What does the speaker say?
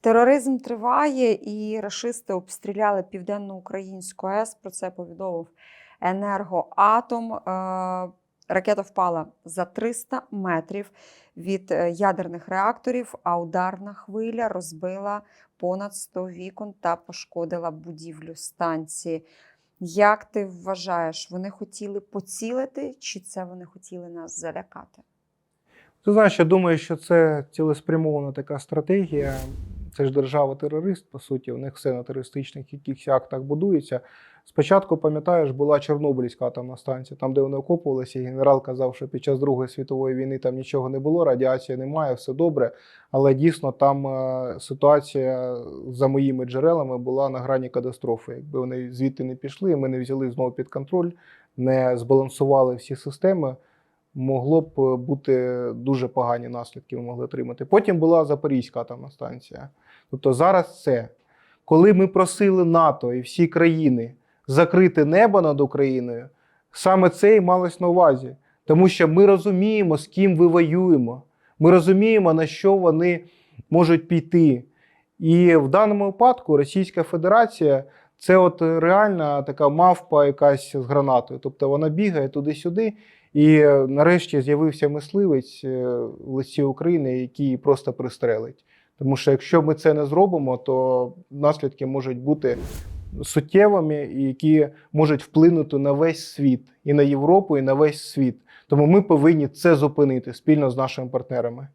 Тероризм триває, і рашисти обстріляли південноукраїнську АЕС. Про це повідомив енергоатом. Е, Ракета впала за 300 метрів від е, ядерних реакторів, а ударна хвиля розбила понад 100 вікон та пошкодила будівлю станції. Як ти вважаєш, вони хотіли поцілити, чи це вони хотіли нас залякати? Ти знаєш, я думаю, що це цілеспрямована така стратегія. Це ж держава-терорист, по суті, у них все на терористичних якихось актах будується. Спочатку, пам'ятаєш, була Чорнобильська атомна станція, там, де вони окопувалися, і генерал казав, що під час Другої світової війни там нічого не було, радіації немає, все добре. Але дійсно там е, ситуація за моїми джерелами була на грані катастрофи. Якби вони звідти не пішли, ми не взяли знову під контроль, не збалансували всі системи могло б е, бути дуже погані наслідки, ми могли отримати. Потім була Запорізька атомна станція. Тобто зараз це. Коли ми просили НАТО і всі країни закрити небо над Україною, саме це і малось на увазі. Тому що ми розуміємо, з ким ви воюємо. Ми розуміємо, на що вони можуть піти. І в даному випадку Російська Федерація це от реальна така мавпа якась з гранатою. Тобто вона бігає туди-сюди, і е, нарешті з'явився мисливець е, в лиці України, який просто пристрелить. Тому що якщо ми це не зробимо, то наслідки можуть бути суттєвими, які можуть вплинути на весь світ, і на Європу, і на весь світ. Тому ми повинні це зупинити спільно з нашими партнерами.